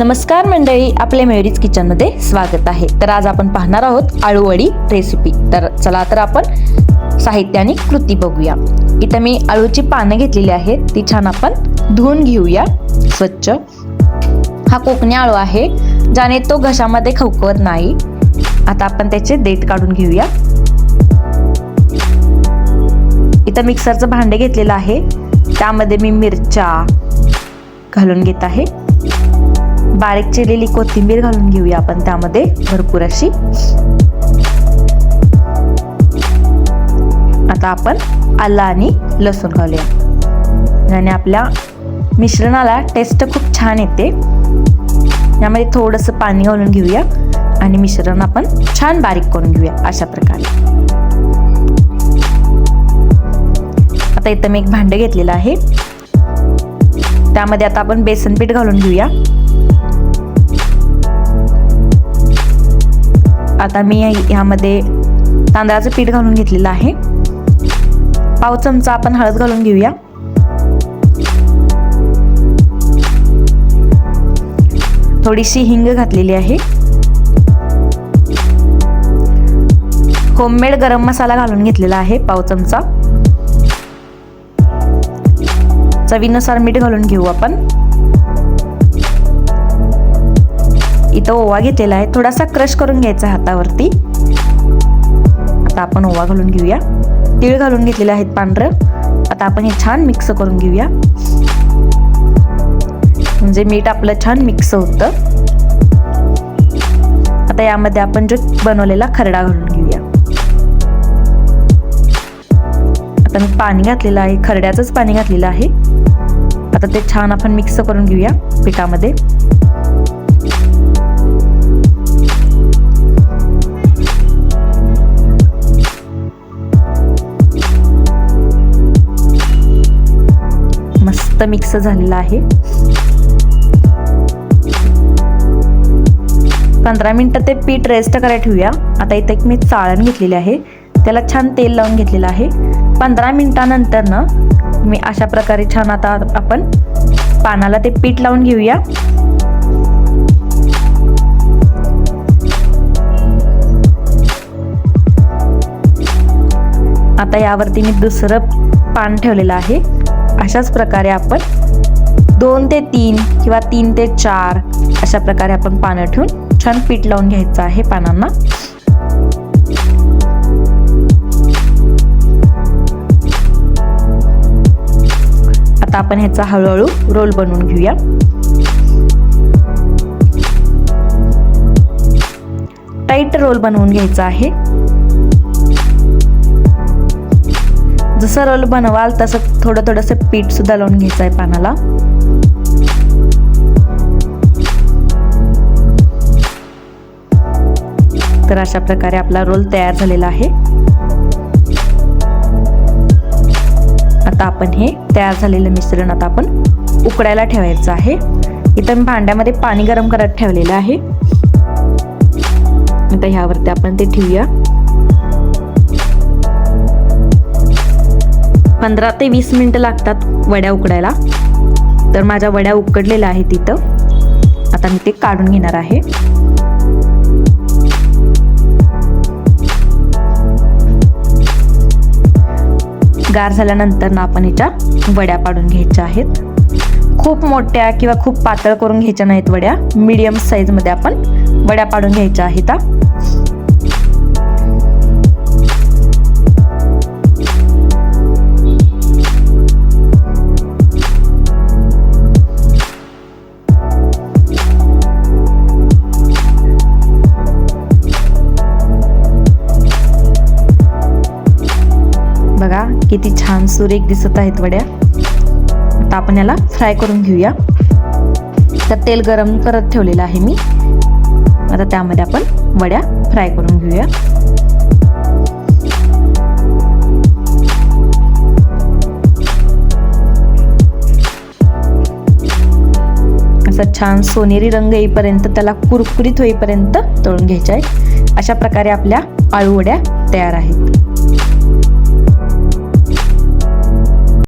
नमस्कार मंडळी आपल्या मेरीज किचनमध्ये स्वागत आहे. तर आज आपण पाहणार आहोत आळूवडी रेसिपी तर चला तर आपण साहित्य आणि कृती बघूया. इथं मी आळूची पानं घेतलेली आहेत. ती छान आपण धुवून घेऊया. स्वच्छ. हा कोकणी आळू आहे ज्याने तो घशामध्ये खवकवत नाही. आता आपण त्याचे देठ काढून घेऊया. इथं मिक्सरचं भांडे घेतलेलं आहे. त्यामध्ये मी मिरच्या घालून घेत आहे. बारीक चिरलेली कोथिंबीर घालून घेऊया आपण त्यामध्ये भरपूर अशी. आता आपण आला आणि लसूण घालूया. आणि आपल्या मिश्रणाला टेस्ट खूप छान येते. यामध्ये थोडंसं पाणी घालून घेऊया आणि मिश्रण आपण छान बारीक करून घेऊया अशा प्रकारे. आता इथं मी एक भांडं घेतलेलं आहे. त्यामध्ये आता आपण बेसन पीठ घालून घेऊया. आता मी ह्यामध्ये तांदळाचं पीठ घालून घेतलेलं आहे. पाव चमचा आपण हळद घालून घेऊया. थोडीशी हिंग घातलेली आहे. होममेड गरम मसाला घालून घेतलेला आहे पाव चमचा. चवीनुसार मीठ घालून घेऊ आपण. इथं ओवा घेतलेला आहे. थोडासा क्रश करून घ्यायचा हातावरती. आता आपण ओवा घालून घेऊया. तीळ घालून घेतलेले आहेत पांढरं. आता आपण हे छान मिक्स करून घेऊया. म्हणजे मीठ आपलं छान मिक्स होतं. आता यामध्ये आपण जो बनवलेला खरडा घालून घेऊया. आता मी पाणी घातलेलं आहे. खरड्याचंच पाणी घातलेलं आहे. आता ते छान आपण मिक्स करून घेऊया पिठामध्ये. मस्त मिक्स झालेला आहे. पंधरा मिनटं ते पीठ रेस्ट करायला ठेवूया. आता इथे एक मी चाळण घेतलेली आहे. त्याला छान तेल लावून घेतलेलं आहे. पंधरा मिनटानंतर ना मी अशा प्रकारे छान आता आपण पानाला ते पीठ लावून घेऊया. आता यावरती मी दुसरं पान ठेवलेलं आहे. अशाच प्रकारे आपण दोन ते तीन किंवा तीन ते चार अशा प्रकारे आपण पानं ठेवून छान पीठ लावून घ्यायचं आहे पानांना. आता आपण ह्याचा हळूहळू रोल बनवून घेऊया. टाईट रोल बनवून घ्यायचा आहे. जसं रोल बनवाल तसं थोडं थोडंसं पीठसुद्धा लावून घ्यायचं आहे पानाला. तर अशा प्रकारे आपला रोल तयार झालेला आहे. आता आपण हे तयार झालेलं मिश्रण आता आपण उकडायला ठेवायचं आहे. इथं मी भांड्यामध्ये पाणी गरम करत ठेवलेलं आहे. आता ह्यावरती आपण ते ठेवूया. पंधरा ते वीस मिनिटं लागतात वड्या उकडायला. तर माझ्या वड्या उकडलेल्या आहेत तिथं आता मी ते काढून घेणार आहे. गार झाल्यानंतर ना आपण याच्या वड्या पाडून घ्यायच्या आहेत. खूप मोठ्या किंवा खूप पातळ करून घ्यायच्या नाहीत वड्या. मीडियम साईजमध्ये आपण वड्या पाडून घ्यायच्या आहेत किती छान सुरेख दिसत आहेत वड्या. आता आपण याला फ्राय करून घेऊया. तर तेल गरम करत ठेवलेलं आहे मी. आता त्यामध्ये आपण वड्या फ्राय करून घेऊया. असा छान सोनेरी रंग येईपर्यंत त्याला कुरकुरीत होईपर्यंत तळून घ्यायचे आहे. अशा प्रकारे आपल्या आळूवड्या तयार आहेत.